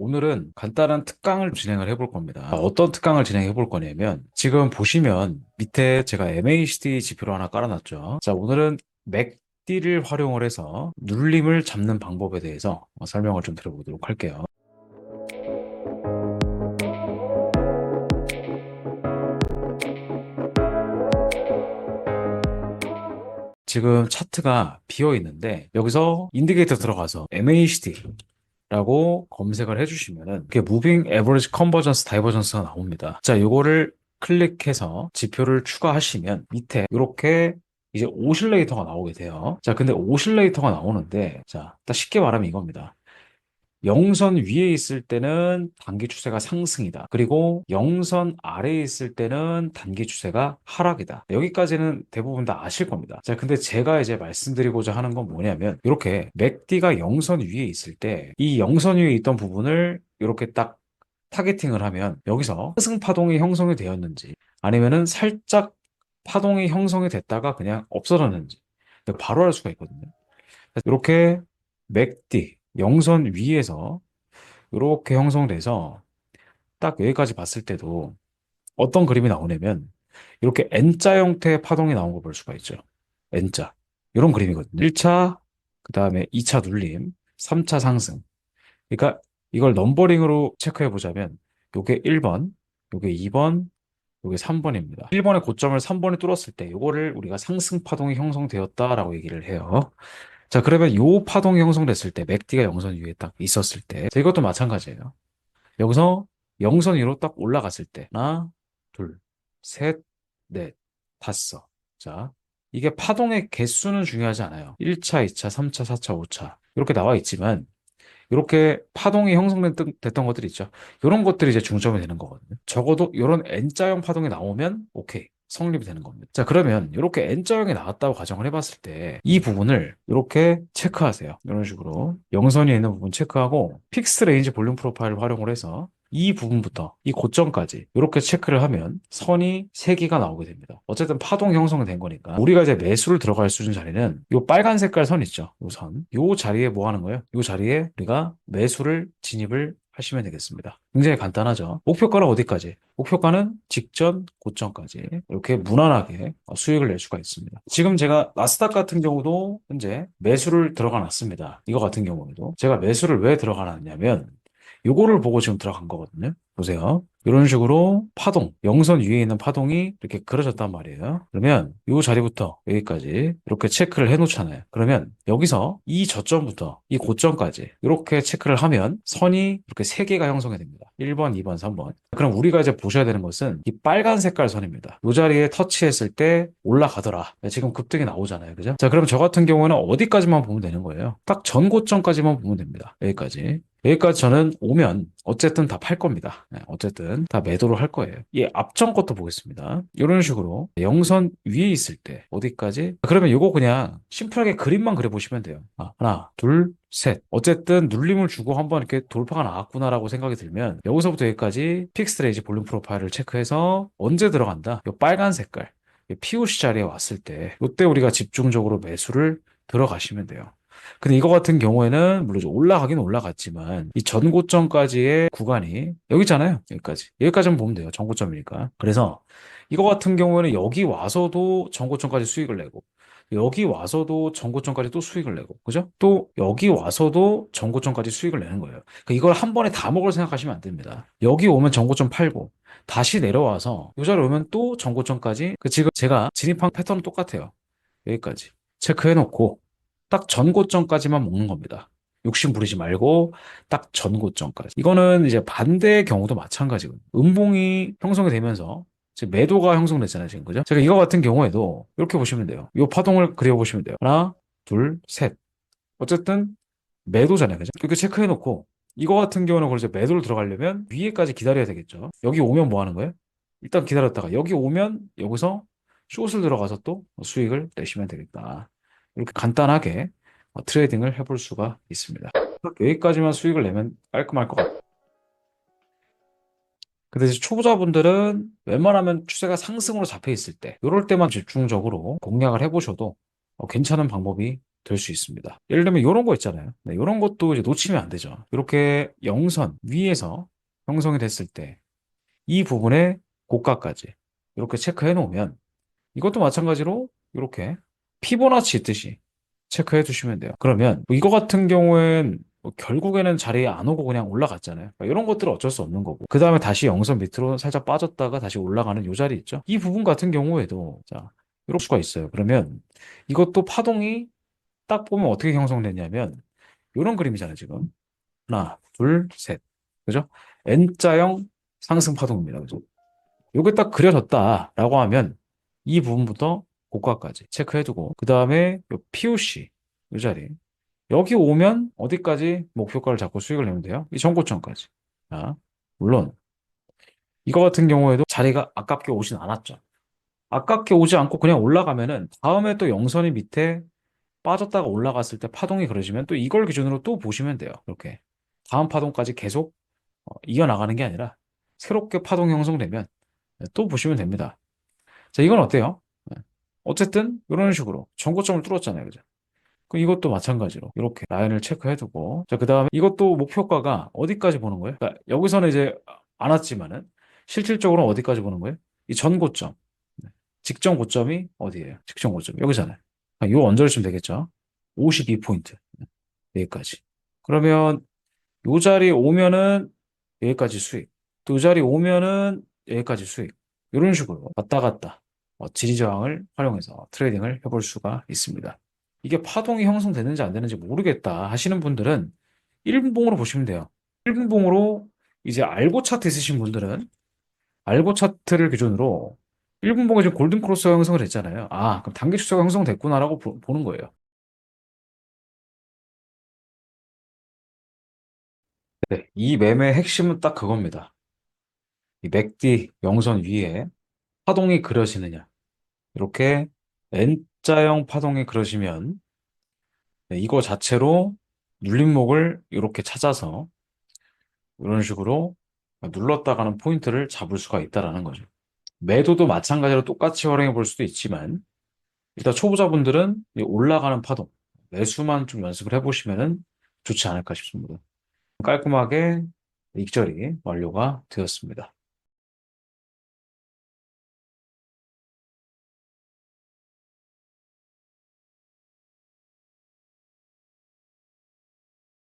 오늘은 간단한 특강을 진행을 해볼 겁니다. 어떤 특강을 진행해 볼 거냐면 지금 보시면 밑에 제가 MACD 지표를 하나 깔아놨죠. 자, 오늘은 MACD를 활용을 해서 눌림을 잡는 방법에 대해서 설명을 좀 드려보도록 할게요. 지금 차트가 비어 있는데 여기서 인디게이터 들어가서 MACD 라고 검색을 해주시면은 이렇게 Moving Average Convergence Divergence가 나옵니다. 자, 요거를 클릭해서 지표를 추가하시면 밑에 이렇게 이제 오실레이터가 나오게 돼요. 자, 근데 오실레이터가 나오는데 자, 딱 쉽게 말하면 이겁니다. 영선 위에 있을 때는 단기 추세가 상승이다. 그리고 영선 아래에 있을 때는 단기 추세가 하락이다. 여기까지는 대부분 다 아실 겁니다. 자, 근데 제가 이제 말씀드리고자 하는 건 뭐냐면 이렇게 맥디가 영선 위에 있을 때 이 영선 위에 있던 부분을 이렇게 딱 타겟팅을 하면 여기서 상승 파동이 형성이 되었는지 아니면은 살짝 파동이 형성이 됐다가 그냥 없어졌는지 바로 알 수가 있거든요. 이렇게 맥디 영선 위에서 이렇게 형성돼서 딱 여기까지 봤을 때도 어떤 그림이 나오냐면 이렇게 N자 형태의 파동이 나온 걸 볼 수가 있죠. N자. 이런 그림이거든요. 1차, 그 다음에 2차 눌림, 3차 상승. 그러니까 이걸 넘버링으로 체크해 보자면 요게 1번, 요게 2번, 요게 3번입니다. 1번의 고점을 3번이 뚫었을 때 요거를 우리가 상승 파동이 형성되었다라고 얘기를 해요. 자, 그러면 요 파동이 형성됐을 때, 맥디가 영선 위에 딱 있었을 때, 자, 이것도 마찬가지예요. 여기서 영선 위로 딱 올라갔을 때, 하나, 둘, 셋, 넷, 다섯. 자, 이게 파동의 개수는 중요하지 않아요. 1차, 2차, 3차, 4차, 5차. 이렇게 나와 있지만, 이렇게 파동이 형성됐던 것들이 있죠. 이런 것들이 이제 중점이 되는 거거든요. 적어도 이런 N자형 파동이 나오면, 오케이. 성립이 되는 겁니다. 자, 그러면 이렇게 N자형이 나왔다고 가정을 해봤을 때 이 부분을 이렇게 체크하세요. 이런 식으로 영선이 있는 부분 체크하고 픽스 레인지 볼륨 프로파일을 활용을 해서 이 부분부터 이 고점까지 이렇게 체크를 하면 선이 3개가 나오게 됩니다. 어쨌든 파동 형성이 된 거니까 우리가 이제 매수를 들어갈 수준 자리는 이 빨간 색깔 선 있죠. 이 선. 이 자리에 뭐 하는 거예요? 이 자리에 우리가 매수를 진입을 하시면 되겠습니다. 굉장히 간단하죠. 목표가는 어디까지? 목표가는 직전 고점까지 이렇게 무난하게 수익을 낼 수가 있습니다. 지금 제가 나스닥 같은 경우도 현재 매수를 들어가 놨습니다. 이거 같은 경우에도 제가 매수를 왜 들어가 놨냐면 요거를 보고 지금 들어간 거거든요. 보세요. 이런 식으로 파동, 영선 위에 있는 파동이 이렇게 그려졌단 말이에요. 그러면 이 자리부터 여기까지 이렇게 체크를 해 놓잖아요. 그러면 여기서 이 저점부터 이 고점까지 이렇게 체크를 하면 선이 이렇게 세 개가 형성이 됩니다. 1번, 2번, 3번. 그럼 우리가 이제 보셔야 되는 것은 이 빨간 색깔 선입니다. 이 자리에 터치했을 때 올라가더라. 지금 급등이 나오잖아요. 그죠? 자, 그럼 저 같은 경우에는 어디까지만 보면 되는 거예요? 딱 전 고점까지만 보면 됩니다. 여기까지. 여기까지 저는 오면 어쨌든 다 팔 겁니다. 네, 어쨌든 다 매도를 할 거예요. 이 앞전 것도 보겠습니다. 이런 식으로 영선 위에 있을 때 어디까지? 그러면 이거 그냥 심플하게 그림만 그려보시면 돼요. 아, 하나, 둘, 셋. 어쨌든 눌림을 주고 한번 이렇게 돌파가 나왔구나라고 생각이 들면 여기서부터 여기까지 픽스 레이지 볼륨 프로파일을 체크해서 언제 들어간다? 이 빨간 색깔. POC 자리에 왔을 때 이때 우리가 집중적으로 매수를 들어가시면 돼요. 근데 이거 같은 경우에는 물론 올라가긴 올라갔지만 이 전고점까지의 구간이 여기 있잖아요. 여기까지. 여기까지만 보면 돼요. 전고점이니까. 그래서 이거 같은 경우에는 여기 와서도 전고점까지 수익을 내고 여기 와서도 전고점까지 또 수익을 내고 그죠? 또 여기 와서도 전고점까지 수익을 내는 거예요. 그러니까 이걸 한 번에 다 먹을 생각하시면 안 됩니다. 여기 오면 전고점 팔고 다시 내려와서 이 자리 오면 또 전고점까지 그 지금 제가 진입한 패턴은 똑같아요. 여기까지 체크해 놓고 딱 전고점까지만 먹는 겁니다. 욕심 부리지 말고 딱 전고점까지. 이거는 이제 반대의 경우도 마찬가지거든요. 음봉이 형성이 되면서 매도가 형성됐잖아요, 지금 그죠? 제가 이거 같은 경우에도 이렇게 보시면 돼요. 이 파동을 그려 보시면 돼요. 하나, 둘, 셋. 어쨌든 매도잖아요, 그죠? 이렇게 체크해 놓고 이거 같은 경우는 그래서 매도를 들어가려면 위에까지 기다려야 되겠죠. 여기 오면 뭐 하는 거예요? 일단 기다렸다가 여기 오면 여기서 숏을 들어가서 또 수익을 내시면 되겠다. 이렇게 간단하게 어, 트레이딩을 해볼 수가 있습니다. 여기까지만 수익을 내면 깔끔할 것 같아요. 근데 이제 초보자분들은 웬만하면 추세가 상승으로 잡혀 있을 때, 이럴 때만 집중적으로 공략을 해보셔도 어, 괜찮은 방법이 될 수 있습니다. 예를 들면 이런 거 있잖아요. 네, 이런 것도 이제 놓치면 안 되죠. 이렇게 영선 위에서 형성이 됐을 때 이 부분의 고가까지 이렇게 체크해 놓으면 이것도 마찬가지로 이렇게 피보나치 있듯이 체크해 두시면 돼요. 그러면 뭐 이거 같은 경우엔 뭐 결국에는 자리에 안 오고 그냥 올라갔잖아요. 그러니까 이런 것들은 어쩔 수 없는 거고. 그 다음에 다시 영선 밑으로 살짝 빠졌다가 다시 올라가는 요 자리 있죠. 이 부분 같은 경우에도 자 이럴 수가 있어요. 그러면 이것도 파동이 딱 보면 어떻게 형성됐냐면 이런 그림이잖아요. 지금 하나, 둘, 셋, 그죠? N자형 상승 파동입니다. 그죠? 요게 딱 그려졌다라고 하면 이 부분부터 고가까지 체크해두고 그 다음에 요 POC 이 자리 여기 오면 어디까지 목표가를 잡고 수익을 내면 돼요? 이 전고점까지. 자, 물론 이거 같은 경우에도 자리가 아깝게 오진 않았죠. 아깝게 오지 않고 그냥 올라가면은 다음에 또 영선이 밑에 빠졌다가 올라갔을 때 파동이 그러시면 또 이걸 기준으로 또 보시면 돼요. 이렇게 다음 파동까지 계속 어, 이어나가는 게 아니라 새롭게 파동 형성되면 또 보시면 됩니다. 자, 이건 어때요? 네. 어쨌든 이런 식으로 전고점을 뚫었잖아요. 그죠? 그럼 이것도 마찬가지로 이렇게 라인을 체크해두고 자, 그 다음에 이것도 목표가가 어디까지 보는 거예요? 그러니까 여기서는 이제 안 왔지만은 실질적으로 어디까지 보는 거예요? 이 전고점. 네. 직전 고점이 어디예요? 직전 고점. 여기잖아요. 아, 요 언저리쯤 되겠죠? 52포인트. 여기까지. 그러면 요 자리 오면은 여기까지 수익. 또요 자리 오면은 여기까지 수익. 이런 식으로 왔다 갔다 어, 지리저항을 활용해서 트레이딩을 해볼 수가 있습니다. 이게 파동이 형성되는지 안 되는지 모르겠다 하시는 분들은 1분봉으로 보시면 돼요. 1분봉으로 이제 알고 차트 있으신 분들은 알고 차트를 기준으로 1분봉에 지금 골든 크로스가 형성을 했잖아요. 아, 그럼 단기 추세가 형성됐구나라고 보, 보는 거예요. 네, 이 매매의 핵심은 딱 그겁니다. 이 맥디 영선 위에 파동이 그려지느냐. 이렇게 N자형 파동이 그려지면 네, 이거 자체로 눌림목을 이렇게 찾아서 이런 식으로 눌렀다가는 포인트를 잡을 수가 있다라는 거죠. 매도도 마찬가지로 똑같이 활용해 볼 수도 있지만 일단 초보자분들은 이 올라가는 파동 매수만 좀 연습을 해보시면 좋지 않을까 싶습니다. 깔끔하게 익절이 완료가 되었습니다.